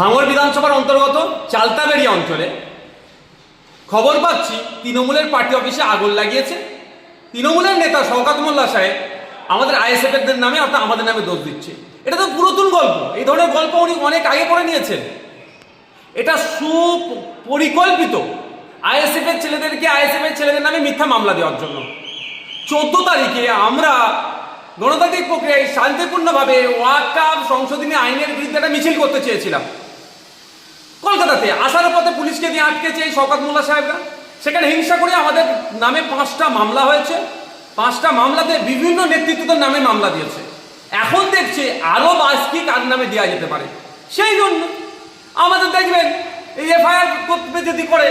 ভাঙড় বিধানসভার অন্তর্গত চালতাবেড়িয়া অঞ্চলে খবর পাচ্ছি তৃণমূলের পার্টি অফিসে আগুন লাগিয়েছে। তৃণমূলের নেতা শওকাত মোল্লা সাহেব আমাদের আইএসএফ এর নামে অর্থাৎ আমাদের নামে দোষ দিচ্ছে। এটা তো পুরাতন গল্প। এই ধরনের গল্প উনি অনেক আগে করে নিয়েছেন। এটা সুপরিকল্পিত। আইএসএফ এর ছেলেদেরকে আইএসএফ এর ছেলেদের নামে মিথ্যা মামলা দেওয়ার জন্য। চোদ্দ তারিখে আমরা গণতান্ত্রিক প্রক্রিয়ায় শান্তিপূর্ণভাবে ওয়াকাব সংশোধনী আইনের বিরুদ্ধে একটা মিছিল করতে চেয়েছিলাম। কলকাতাতে। আসার পথে পুলিশকে দিয়ে আটকেছে এই শওকাত মোল্লা সাহেবরা। সেখানে হিংসা করে আমাদের নামে পাঁচটা মামলা হয়েছে। পাঁচটা মামলাতে বিভিন্ন নেতৃত্বদের নামে মামলা দিয়েছে। এখন দেখছে আরও বাসকি কার নামে দেওয়া যেতে পারে। সেই জন্য আমাদের দেখবেন এই এফআইআর করতে যদি করে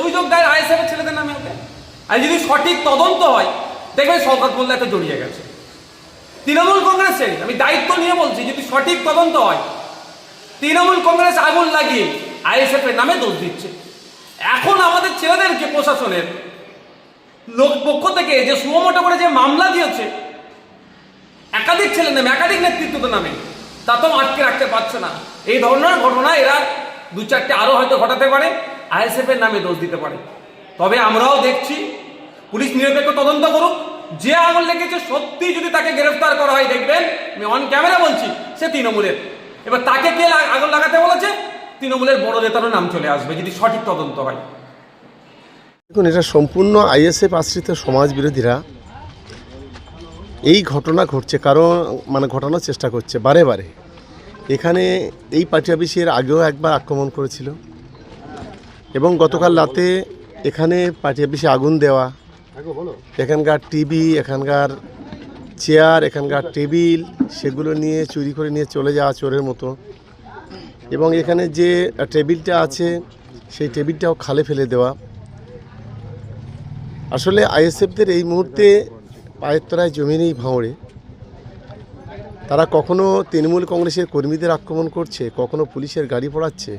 অভিযোগ দেয় আইএসএফের ছেলেদের নামে ওকে। আর যদি সঠিক তদন্ত হয়, দেখবেন শওকাত মোল্লা এতে জড়িয়ে গেছে। তৃণমূল কংগ্রেসের, আমি দায়িত্ব নিয়ে বলছি, যদি সঠিক তদন্ত হয় তৃণমূল কংগ্রেস আগুন লাগিয়ে আইএসএফ এর নামে দোষ দিচ্ছে। এখন আমাদের ছেলেদেরকে প্রশাসনের লোক পক্ষ থেকে যে সুমোটো করে যে মামলা দিয়েছে, একাধিক ছেলে নামে, একাধিক নেতৃত্বদের নামে, তা তো আটকে রাখতে পারছে না। এই ধরনের ঘটনা এরা দু চারটে আরও হয়তো ঘটাতে পারে, আইএসএফ এর নামে দোষ দিতে পারে। তবে আমরাও দেখছি, পুলিশ নিরপেক্ষ তদন্ত করুক। যে আগুন লেগেছে সত্যি যদি তাকে গ্রেফতার করা হয়, দেখবেন, আমি অন ক্যামেরা বলছি, সে তৃণমূলের। এবার তাকে কে আগুন লাগাতে বলেছে? তৃণমূলের বড় নেতারও নাম চলে আসবে যদি সঠিক তদন্ত হয়। দেখুন, এটা সম্পূর্ণ আইএসএফ আশ্রিত সমাজ বিরোধীরা এই ঘটনা ঘটছে, কারণ মানে ঘটানোর চেষ্টা করছে, বারে বারে। এখানে এই পার্টি অফিসের আগেও একবার আক্রমণ করেছিল। এবং গতকাল রাতে এখানে পার্টি অফিসে আগুন দেওয়া, এখানকার টিভি, এখানকার চেয়ার, এখানকার টেবিল, সেগুলো নিয়ে, চুরি করে নিয়ে চলে যাওয়া চোরের মতো। এবং এখানে যে টেবিলটা আছে, সেই টেবিলটাও খালে ফেলে দেওয়া। আসলে আইএসএফদের এই মুহূর্তে পায়ের তলায় জমি নেই ভাঁড়ে তারা কখনো তৃণমূল কংগ্রেসের কর্মীদের আক্রমণ করছে, কখনো পুলিশের গাড়ি পড়াচ্ছে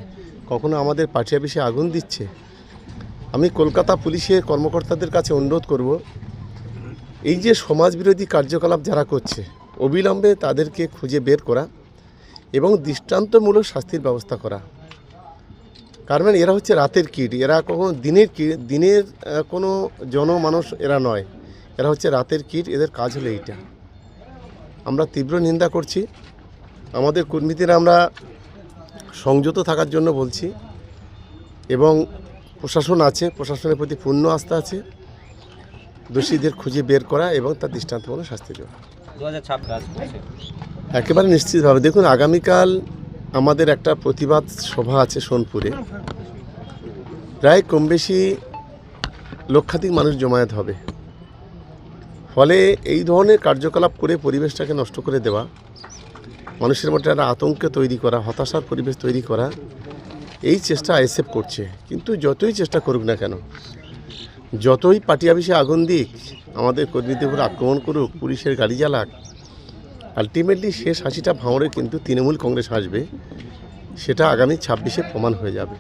কখনো আমাদের পার্টি অফিসে আগুন দিচ্ছে। আমি কলকাতা পুলিশের কর্মকর্তাদের কাছে অনুরোধ করব এই যে সমাজবিরোধী কার্যকলাপ যারা করছে, অবিলম্বে তাদেরকে খুঁজে বের করা এবং দৃষ্টান্তমূলক শাস্তির ব্যবস্থা করা। কারণ এরা হচ্ছে রাতের কীট, এরা কখনো দিনের কীট দিনের কোনো জনমানুষ এরা নয়। এরা হচ্ছে রাতের কীট, এদের কাজ হলো এইটা। আমরা তীব্র নিন্দা করছি। আমাদের কর্মীদের আমরা সংযত থাকার জন্য বলছি এবং প্রশাসন আছে, প্রশাসনের প্রতি পূর্ণ আস্থা আছে। দোষীদের খুঁজে বের করা এবং তার দৃষ্টান্তমূলক শাস্তি দেওয়া। একেবারে নিশ্চিতভাবে। দেখুন আগামীকাল আমাদের একটা প্রতিবাদ সভা আছে সোনপুরে। প্রায় কম বেশি লক্ষাধিক মানুষ জমায়েত হবে। ফলে এই ধরনের কার্যকলাপ করে পরিবেশটাকে নষ্ট করে দেওয়া মানুষের মধ্যে একটা আতঙ্ক তৈরি করা হতাশার পরিবেশ তৈরি করা এই চেষ্টা আইএসএফ করছে। কিন্তু যতই চেষ্টা করুক না কেন যতই পার্টি অফিসে আগুন দিক, আমাদের কর্মীদের উপর আক্রমণ করুক, পুলিশের গাড়ি জ্বালাক আলটিমেটলি শেষ হাসিটা ভাঙড়ে কিন্তু তৃণমূল কংগ্রেস আসবে সেটা আগামী ছাব্বিশে প্রমাণ হয়ে যাবে।